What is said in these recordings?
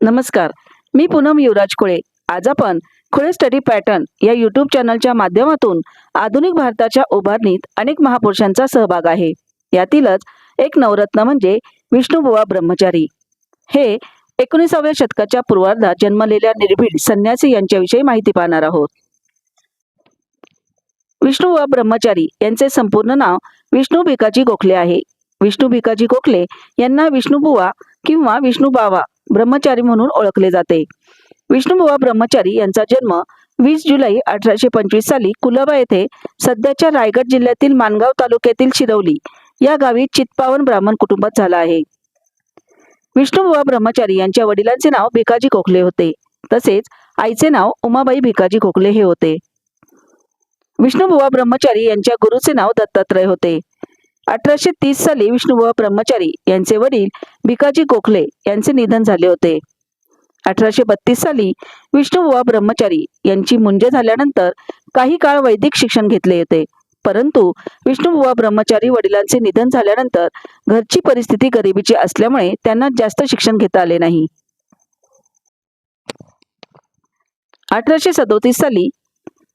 नमस्कार मी पूनम युवराज खुळे आज आपण खुळे स्टडी पॅटर्न या युट्यूब चॅनलच्या माध्यमातून आधुनिक भारताच्या उभारणीत अनेक महापुरुषांचा सहभाग आहे. यातीलच एक नवरत्न म्हणजे विष्णुबुवा ब्रह्मचारी. हे एकोणीसाव्या शतकाच्या पूर्वार्धात जन्मलेल्या निर्भीड संन्यासी यांच्याविषयी माहिती पाहणार आहोत. विष्णुबुवा ब्रह्मचारी यांचे संपूर्ण नाव विष्णू भिकाजी गोखले आहे. विष्णू भिकाजी गोखले यांना विष्णुबुवा किंवा विष्णुबावा ब्रह्मचारी म्हणून ओळखले जाते. विष्णुबुवा ब्रह्मचारी यांचा जन्म वीस जुलै अठराशे पंचवीस साली कुलाबा येथे सध्याच्या रायगड जिल्ह्यातील मानगाव तालुक्यातील शिरवली या गावी चित्पावन ब्राह्मण कुटुंबात झाला आहे. विष्णुबुवा ब्रह्मचारी यांच्या वडिलांचे नाव भिकाजी गोखले होते. तसेच आईचे नाव उमाबाई भिकाजी गोखले हे होते. विष्णुबुवा ब्रह्मचारी यांच्या गुरुचे नाव दत्तात्रय होते. अठराशे तीस साली विष्णुबुवा ब्रह्मचारी यांचे वडील भिकाजी गोखले यांचे निधन झाले होते. अठराशे बत्तीस साली विष्णुबुवा ब्रह्मचारी यांची मुंज झाल्यानंतर काही काळ वैदिक शिक्षण घेतले होते. परंतु विष्णुबुवा ब्रह्मचारी वडिलांचे निधन झाल्यानंतर घरची परिस्थिती गरिबीची असल्यामुळे त्यांना जास्त शिक्षण घेता आले नाही. अठराशे सदोतीस साली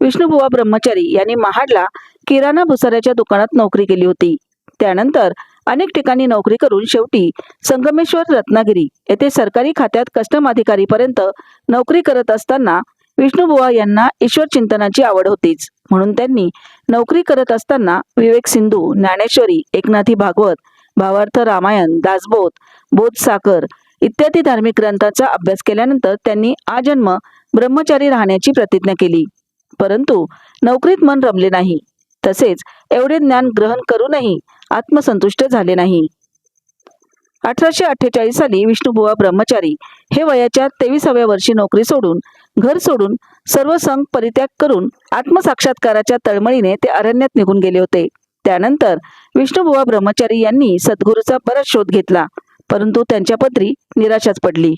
विष्णुबुवा ब्रह्मचारी यांनी महाडला किराणा भुसाऱ्याच्या दुकानात नोकरी केली होती. त्यानंतर अनेक ठिकाणी नोकरी करून शेवटी संगमेश्वर रत्नागिरी येथे सरकारी खात्यात कस्टम अधिकारीपर्यंत नोकरी करत असताना विष्णुबुवा यांना ईश्वर चिंतनाची आवड होतीच. म्हणून त्यांनी नोकरी करत असताना विवेक सिंधू ज्ञानेश्वरी एकनाथी भागवत भावार्थ रामायण दासबोध बोध साकर इत्यादी धार्मिक ग्रंथांचा अभ्यास केल्यानंतर त्यांनी आजन्म ब्रह्मचारी राहण्याची प्रतिज्ञा केली. परंतु नोकरीत मन रमले नाही. तसेच एवढे ज्ञान ग्रहण करूनही आत्मसंतुष्ट झाले नाही. अठराशे अठ्ठेचाळीस साली विष्णुबुवा ब्रह्मचारी हे वयाच्या तेविसाव्या वर्षी नोकरी सोडून घर सोडून सर्व संघ परित्याग करून आत्मसाक्षात्काराच्या तळमळीने ते अरण्यात निघून गेले होते. त्यानंतर विष्णुबुवा ब्रह्मचारी यांनी सद्गुरूचा बराच शोध घेतला परंतु त्यांच्या पदरी निराशाच पडली.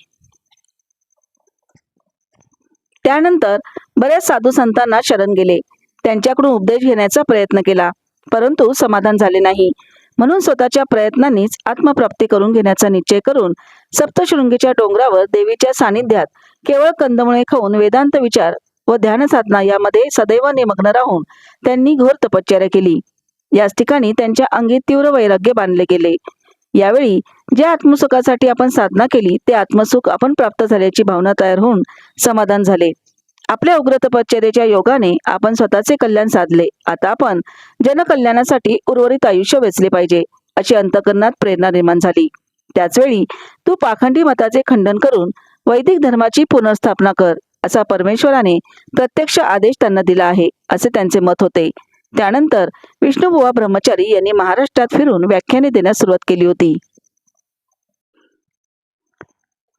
त्यानंतर बऱ्याच साधू संतांना शरण गेले. त्यांच्याकडून उपदेश घेण्याचा प्रयत्न केला. परंतु समाधान झाले नाही. म्हणून स्वतःच्या प्रयत्नांनीच आत्मप्राप्ती करून घेण्याचा निश्चय करून सप्तशृंगीच्या डोंगरावर देवीच्या सानिध्यात केवळ कंदमुळे खाऊन वेदांत विचार व ध्यान साधना यामध्ये सदैव निमग्न राहून त्यांनी घोर तपश्चर्या केली. याच ठिकाणी त्यांच्या अंगी तीव्र वैराग्य बांधले गेले. यावेळी ज्या आत्मसुखासाठी आपण साधना केली ते आत्मसुख आपण प्राप्त झाल्याची भावना तयार होऊन समाधान झाले. आपल्या उग्र तपश्चर्याच्या योगाने आपण स्वतःचे कल्याण साधले. आता आपण जनकल्याणासाठी उर्वरित आयुष्य वेचले पाहिजे अशी अंतकरणात प्रेरणा निर्माण झाली. त्याचवेळी तू पाखंडी मताचे खंडन करून वैदिक धर्माची पुनर्स्थापना कर असा परमेश्वराने प्रत्यक्ष आदेश त्यांना दिला आहे असे त्यांचे मत होते. त्यानंतर विष्णुबुवा ब्रह्मचारी यांनी महाराष्ट्रात फिरून व्याख्याने देण्यास सुरुवात केली होती.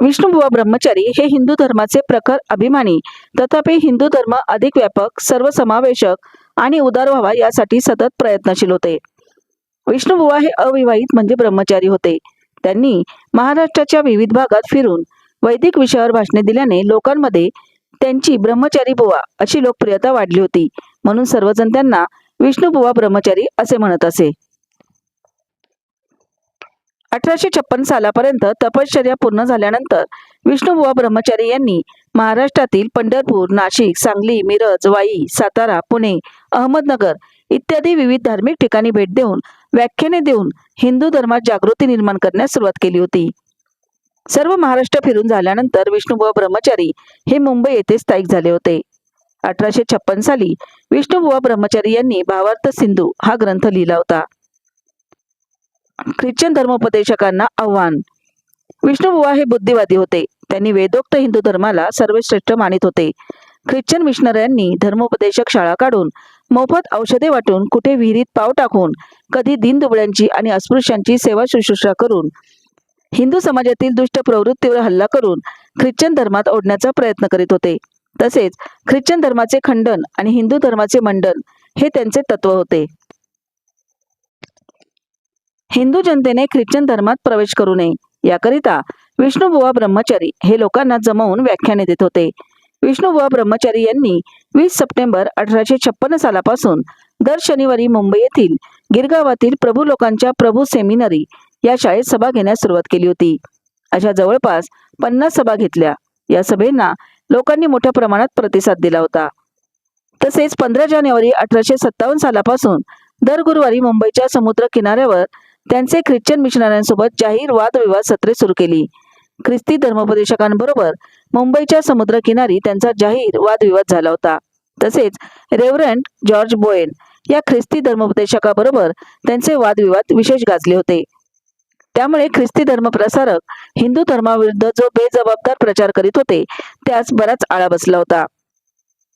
विष्णुबुवा ब्रह्मचारी हे हिंदू धर्माचे प्रखर अभिमानी तथापि हिंदू धर्म अधिक व्यापक सर्वसमावेशक आणि उदार व्हावा यासाठी सतत प्रयत्नशील होते. विष्णुबुवा हे अविवाहित म्हणजे ब्रह्मचारी होते. त्यांनी महाराष्ट्राच्या विविध भागात फिरून वैदिक विषयावर भाषणे दिल्याने लोकांमध्ये त्यांची ब्रह्मचारी बुवा अशी लोकप्रियता वाढली होती. म्हणून सर्वजण त्यांना विष्णुबुवा ब्रह्मचारी असे म्हणत असे. अठराशे छप्पन सालापर्यंत तपश्चर्या पूर्ण झाल्यानंतर विष्णुबुवा ब्रह्मचारी यांनी महाराष्ट्रातील पंढरपूर नाशिक सांगली मिरज वाई सातारा पुणे अहमदनगर इत्यादी विविध धार्मिक ठिकाणी भेट देऊन व्याख्याने देऊन हिंदू धर्मात जागृती निर्माण करण्यास सुरुवात केली होती. सर्व महाराष्ट्र फिरून झाल्यानंतर विष्णुबुवा ब्रह्मचारी हे मुंबई येथे स्थायिक झाले होते. अठराशे छप्पन साली विष्णुबुवा ब्रह्मचारी यांनी भावार्थ सिंधू हा ग्रंथ लिहिला होता. ख्रिश्चन धर्मोपदेशकांना आव्हान. विष्णुबुवा हे बुद्धिवादी होते. त्यांनी वेदोक्त हिंदू धर्माला सर्वश्रेष्ठ मानित होते. ख्रिश्चन मिशनऱ्यांनी धर्मोपदेशक शाळा काढून मोफत औषधे वाटून कुठे विहिरीत पाव टाकून कधी दीनदुबळ्यांची आणि अस्पृश्यांची सेवा शुश्रूषा करून हिंदू समाजातील दुष्ट प्रवृत्तीवर हल्ला करून ख्रिश्चन धर्मात ओढण्याचा प्रयत्न करीत होते. तसेच ख्रिश्चन धर्माचे खंडन आणि हिंदू धर्माचे मंडन हे त्यांचे तत्व होते. हिंदू जनतेने ख्रिश्चन धर्मात प्रवेश करू नये. याकरिता विष्णुबुवा ब्रह्मचारी हे लोकांना जमवून व्याख्याने देत होते. विष्णुबुवा ब्रह्मचारी यांनी वीस सप्टेंबर अठराशे छप्पन्न सालापासून दर शनिवारी मुंबई येथील गिरगावातील प्रभू लोकांच्या प्रभू सेमिनरी या शाळेत सभा घेण्यास सुरुवात केली होती. अशा जवळपास पन्नास सभा घेतल्या. या सभेंना लोकांनी मोठ्या प्रमाणात प्रतिसाद दिला होता. तसेच पंधरा जानेवारी अठराशे सत्तावन्न सालापासून दर गुरुवारी मुंबईच्या समुद्र किनाऱ्यावर त्यांचे ख्रिश्चन मिशनऱ्यांसोबत जाहीर वादविवाद सत्रे सुरू केली. ख्रिस्ती धर्मोपदेशकांबरोबर मुंबईच्या समुद्र किनारी त्यांचा जाहीर वादविवाद झाला होता. तसेच रेव्हरंट जॉर्ज बोएन या ख्रिस्ती धर्मोपदेशकाबरोबर त्यांचे वादविवाद विशेष गाजले होते. त्यामुळे ख्रिस्ती धर्म प्रसारक हिंदू धर्माविरुद्ध जो बेजबाबदार प्रचार करीत होते त्यास बराच आळा बसला होता.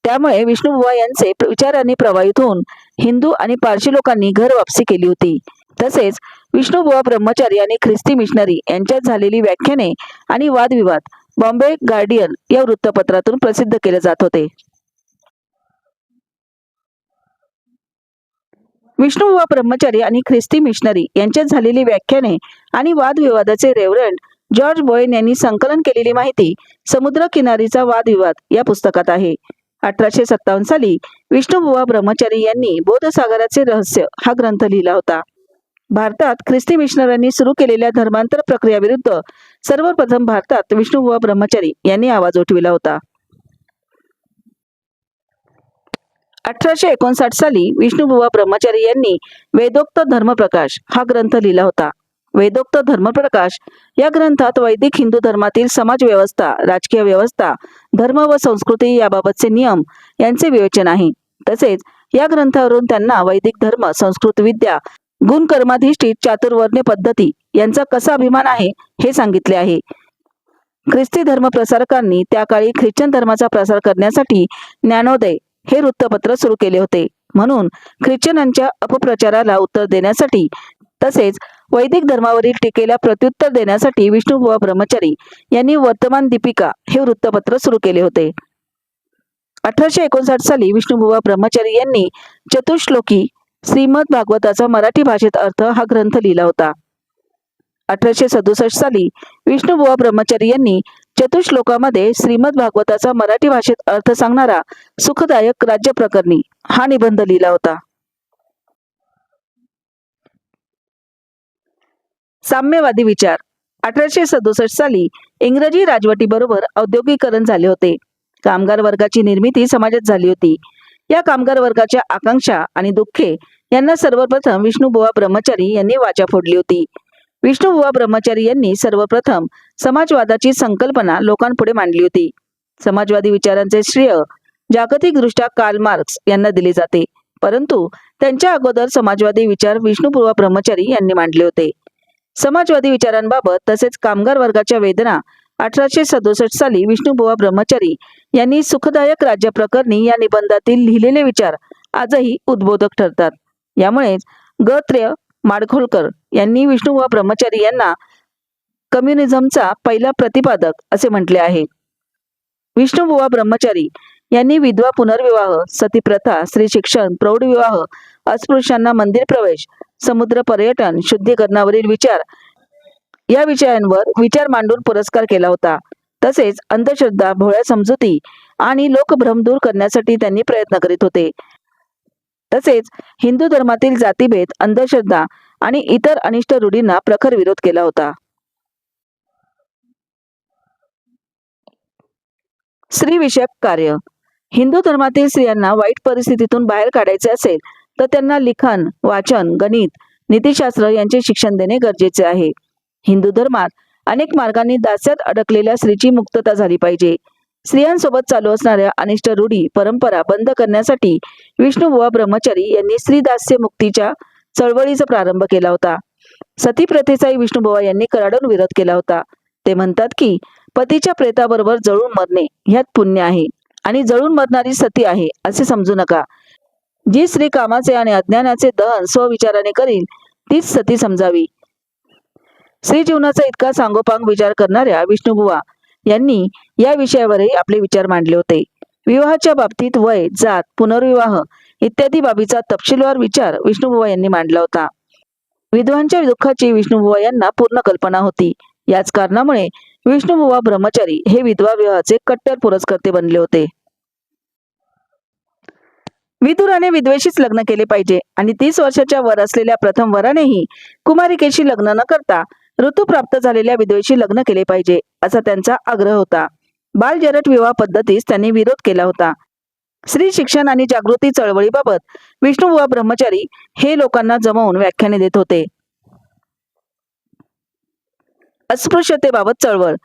त्यामुळे विष्णुबुवा यांचे विचारांनी प्रवाहित होऊन हिंदू आणि पारशी लोकांनी घर वापसी केली होती. तसेच विष्णुबुवा ब्रह्मचारी आणि ख्रिस्ती मिशनरी यांच्यात झालेली व्याख्याने आणि वादविवाद बॉम्बे गार्डियन या वृत्तपत्रातून प्रसिद्ध केले जात होते. विष्णुबुवा ब्रह्मचारी आणि ख्रिस्ती मिशनरी यांच्यात झालेली व्याख्याने आणि वादविवादाचे रेव्हरंड जॉर्ज बोयन यांनी संकलन केलेली माहिती समुद्र किनारीचा वादविवाद या पुस्तकात आहे. अठराशे सत्तावन्न साली विष्णुबुवा ब्रह्मचारी यांनी बोधसागराचे रहस्य हा ग्रंथ लिहिला होता. भारतात ख्रिस्ती मिशनरांनी सुरू केलेल्या धर्मांतर प्रक्रियाविरुद्ध सर्वप्रथम भारतात विष्णू व ब्रह्मचारी यांनी आवाज उठविला होता. अठराशे एकोणसाठ साली विष्णुबुवा ब्रह्मचारी यांनी वेदोक्त धर्मप्रकाश हा ग्रंथ लिहिला होता. वेदोक्त धर्मप्रकाश या ग्रंथात वैदिक हिंदू धर्मातील समाज व्यवस्था राजकीय व्यवस्था धर्म व संस्कृती याबाबतचे नियम यांचे विवेचन आहे. तसेच या ग्रंथावरून त्यांना वैदिक धर्म संस्कृत विद्या गुणकर्माधिष्ठित चातुर्वर्ण्य पद्धती यांचा कसा अभिमान आहे हे सांगितले आहे. ख्रिस्ती धर्म प्रसारकांनी त्या काळी ख्रिश्चन धर्माचा प्रसार करण्यासाठी ज्ञानोदय हे वृत्तपत्र सुरू केले होते. म्हणून ख्रिश्चनांच्या अपप्रचाराला उत्तर देण्यासाठी तसेच वैदिक धर्मावरील टीकेला प्रत्युत्तर देण्यासाठी विष्णुबुवा ब्रह्मचारी यांनी वर्तमान दीपिका हे वृत्तपत्र सुरू केले होते. अठराशे एकोणसाठ साली विष्णुबुवा ब्रह्मचारी यांनी चतुश्लोकी श्रीमद भागवताचा मराठी भाषेत अर्थ हा ग्रंथ लिहिला होता. अठराशे सदुसष्ट साली विष्णुबुवा ब्रह्मचारी यांनी चतुश्लोकामध्ये श्रीमद भागवताचा मराठी भाषेत अर्थ सांगणारा सुखदायक राज्य प्रकरणी हा निबंध लिहिला होता. साम्यवादी विचार. अठराशे सदुसष्ट साली इंग्रजी राजवटीबरोबर औद्योगिकरण झाले होते. कामगार वर्गाची निर्मिती समाजात झाली होती. या कामगार वर्गाच्या आकांक्षा आणि दुःखे यांना सर्वप्रथम विष्णुबुवा ब्रह्मचारी यांनी वाचा फोडली होती. विष्णुबुवा ब्रह्मचारी यांनी सर्वप्रथम समाजवादाची संकल्पना लोकांपुढे मांडली होती. समाजवादी विचारांचे श्रेय जागतिकदृष्ट्या कार्ल मार्क्स यांना दिले जाते. परंतु त्यांच्या अगोदर समाजवादी विचार विष्णुपूर्वा ब्रह्मचारी यांनी मांडले होते. समाजवादी विचारांबाबत तसेच कामगार वर्गाच्या वेदना अठराशे सदुसष्ट साली विष्णुबुवा ब्रह्मचारी यांनी सुखदायक राज्य प्रकरणी या निबंधातील लिहिलेले विचार आजही उद्बोधक ठरतात. यामुळेच गत्र्य माडखोलकर यांनी विष्णुबुवा ब्रह्मचारी यांना कम्युनिझमचा पहिला प्रतिपादक असे म्हटले आहे. विष्णुबुवा ब्रह्मचारी यांनी विधवा पुनर्विवाह सतीप्रथा स्त्री शिक्षण प्रौढ विवाह अस्पृश्यांना मंदिर प्रवेश समुद्र पर्यटन शुद्धीकरणावरील विचार या विषयांवर विचार मांडून पुरस्कार केला होता. तसेच अंधश्रद्धा भोळ्या समजुती आणि लोकभ्रम दूर करण्यासाठी त्यांनी प्रयत्न करीत होते. तसेच हिंदू धर्मातील जातीभेद अंधश्रद्धा आणि इतर अनिष्ट रूढींना प्रखर विरोध केला होता. स्त्री विषयक कार्य. हिंदू धर्मातील स्त्रियांना वाईट परिस्थितीतून बाहेर काढायचे असेल तर त्यांना लिखाण वाचन गणित नीतीशास्त्र यांचे शिक्षण देणे गरजेचे आहे. हिंदू धर्मात अनेक मार्गांनी दास्यात अडकलेल्या स्त्रीची मुक्तता झाली पाहिजे. स्त्रियांसोबत चालू असणाऱ्या अनिष्ट रूढी परंपरा बंद करण्यासाठी विष्णुबुवा ब्रह्मचारी यांनी स्त्री दास्य मुक्तीच्या चळवळीचा प्रारंभ केला होता. सती प्रथेचाही विष्णुबुवा यांनी कराडून विरोध केला होता. ते म्हणतात की पतीच्या प्रेताबरोबर जळून मरणे ह्यात पुण्य आहे आणि जळून मरणारी सती आहे असे समजू नका. जी स्त्री कामाचे आणि अज्ञानाचे दहन स्वविचाराने करील तीच सती समजावी. स्त्री जीवनाचा इतका सांगोपांग विचार करणाऱ्या विष्णुबुवा यांनी या विषयावरही आपले विचार मांडले होते. विवाहाच्या बाबतीत वय जात पुनर्विवाह इत्यादी बाबीचा तपशीलवार विचार विष्णुबुवा यांनी मांडला होता. विधवांच्या दुःखाची विष्णुबुवा यांना पूर्ण कल्पना होती. याच कारणामुळे विष्णुबुवा ब्रह्मचारी हे विधवा विवाहाचे कट्टर पुरस्कर्ते बनले होते. विदुराने विधवेशीच लग्न केले पाहिजे आणि तीस वर्षाच्या वर असलेल्या प्रथम वरानेही कुमारिकेशी लग्न न करता ऋतू प्राप्त झालेल्या विधवेशी लग्न केले पाहिजे असा त्यांचा आग्रह होता. बाल जरट विवाह पद्धतीस त्यांनी विरोध केला होता. स्त्री शिक्षण आणि जागृती चळवळीबाबत विष्णुबुवा ब्रह्मचारी हे लोकांना जमवून व्याख्याने देत होते. अस्पृश्यतेबाबत चळवळ.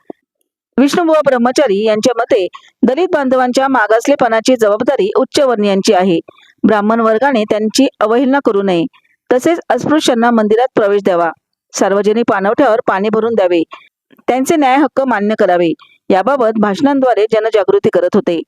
विष्णुबुवा ब्रह्मचारी यांच्या मते दलित बांधवांच्या मागासलेपणाची जबाबदारी उच्चवर्णीयांची आहे. ब्राह्मण वर्गाने त्यांची अवहेलना करू नये. तसेच अस्पृश्यांना मंदिरात प्रवेश द्यावा. सार्वजनिक पाणवठ्यावर पाणी भरून द्यावे. त्यांचे न्याय हक्क मान्य करावे. याबाबत भाषणांद्वारे जनजागृती करत होते.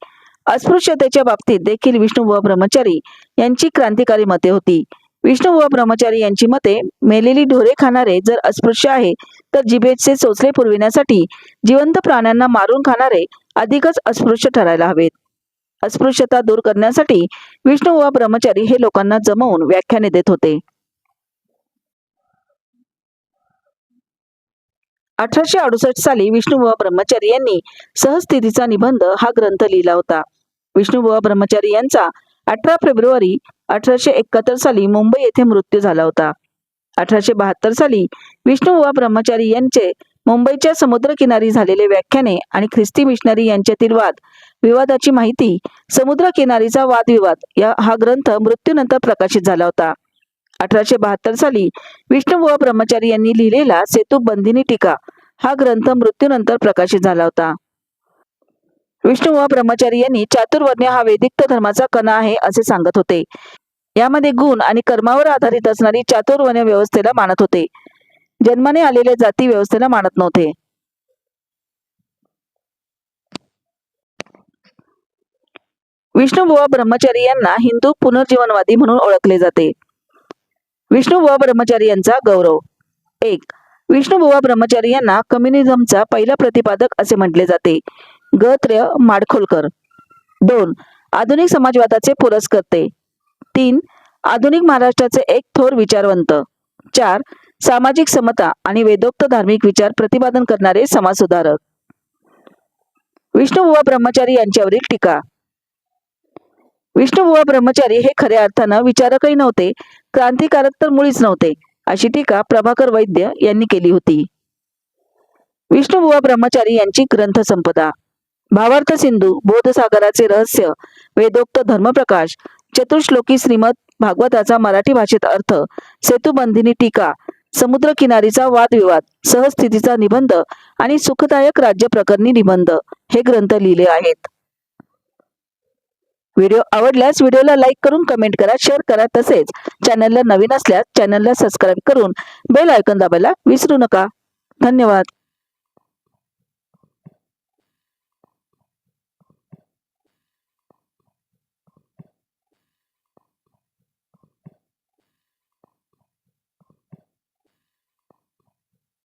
अस्पृश्यतेच्या बाबतीत देखील विष्णुबुवा ब्रह्मचारी यांची क्रांतिकारी मते होती. विष्णू व ब्रह्मचारी यांची मते मेलेली ढोरे खाणारे जर अस्पृश्य आहे तर जिभेचे चोचले पुरविण्यासाठी जिवंत प्राण्यांना मारून खाणारे अधिकच अस्पृश्य ठरायला हवेत. अस्पृश्यता दूर करण्यासाठी विष्णुबुवा ब्रह्मचारी हे लोकांना जमवून व्याख्याने देत होते. अठराशे अडुसष्ट साली विष्णुबुवा ब्रह्मचारी यांनी सहस्थितीचा निबंध हा ग्रंथ लिहिला होता. विष्णुबुवा ब्रह्मचारी यांचा अठरा फेब्रुवारी अठराशे एकाहत्तर साली मुंबई येथे मृत्यू झाला होता. अठराशे बहात्तर साली विष्णुबुवा ब्रह्मचारी यांचे मुंबईच्या समुद्रकिनारी झालेले व्याख्याने आणि ख्रिस्ती मिशनरी यांच्यातील वाद विवादाची माहिती समुद्रकिनारीचा वादविवाद या हा ग्रंथ मृत्यूनंतर प्रकाशित झाला होता. अठराशे बहात्तर साली विष्णू व ब्रह्मचारी यांनी लिहिलेला सेतू बंदिनी टीका हा ग्रंथ मृत्यूनंतर प्रकाशित झाला होता. विष्णू व ब्रह्मचारी यांनी चातुर्वर्ण्य हा वेदिक्त धर्माचा कणा आहे असे सांगत होते. यामध्ये गुण आणि कर्मावर आधारित असणारी चातुर्वर्ण्य व्यवस्थेला मानत होते. जन्माने आलेल्या जाती व्यवस्थेला मानत नव्हते. विष्णुबुवा ब्रह्मचारी यांना हिंदू पुनर्जीवनवादी म्हणून ओळखले जाते. विष्णुबुवा ब्रह्मचारी यांचा गौरव. एक विष्णुबुवा ब्रह्मचारी यांना कम्युनिझमचा पहिला प्रतिपादक असे म्हटले जाते. ग माडखोलकर. दोन आधुनिक समाजवादाचे पुरस्कर्ते. तीन आधुनिक महाराष्ट्राचे एक थोर विचारवंत. चार सामाजिक समता आणि वेदोक्त धार्मिक विचार प्रतिपादन करणारे समाजसुधारक. विष्णुबुवा ब्रह्मचारी यांच्यावरील टीका. विष्णुबुवा ब्रह्मचारी हे खऱ्या अर्थानं विचारकही नव्हते. क्रांतिकारक तर मुळीच नव्हते. अशी टीका प्रभाकर वैद्य यांनी केली होती. विष्णुबुवा ब्रह्मचारी यांची ग्रंथसंपदा. भावार्थ सिंधू बोधसागराचे रहस्य वेदोक्त धर्मप्रकाश चतुश्लोकी श्रीमद भागवताचा मराठी भाषेत अर्थ सेतुबंधिनी टीका समुद्रकिनारीचा वादविवाद सहस्थितीचा निबंध आणि सुखदायक राज्य प्रकरणी निबंध हे ग्रंथ लिहिले आहेत. व्हिडिओ आवडल्यास व्हिडिओला लाईक करून कमेंट करा शेअर करा. तसेच चॅनलला नवीन असल्यास चॅनलला सबस्क्राईब करून बेल आयकॉन दाबायला विसरू नका. धन्यवाद.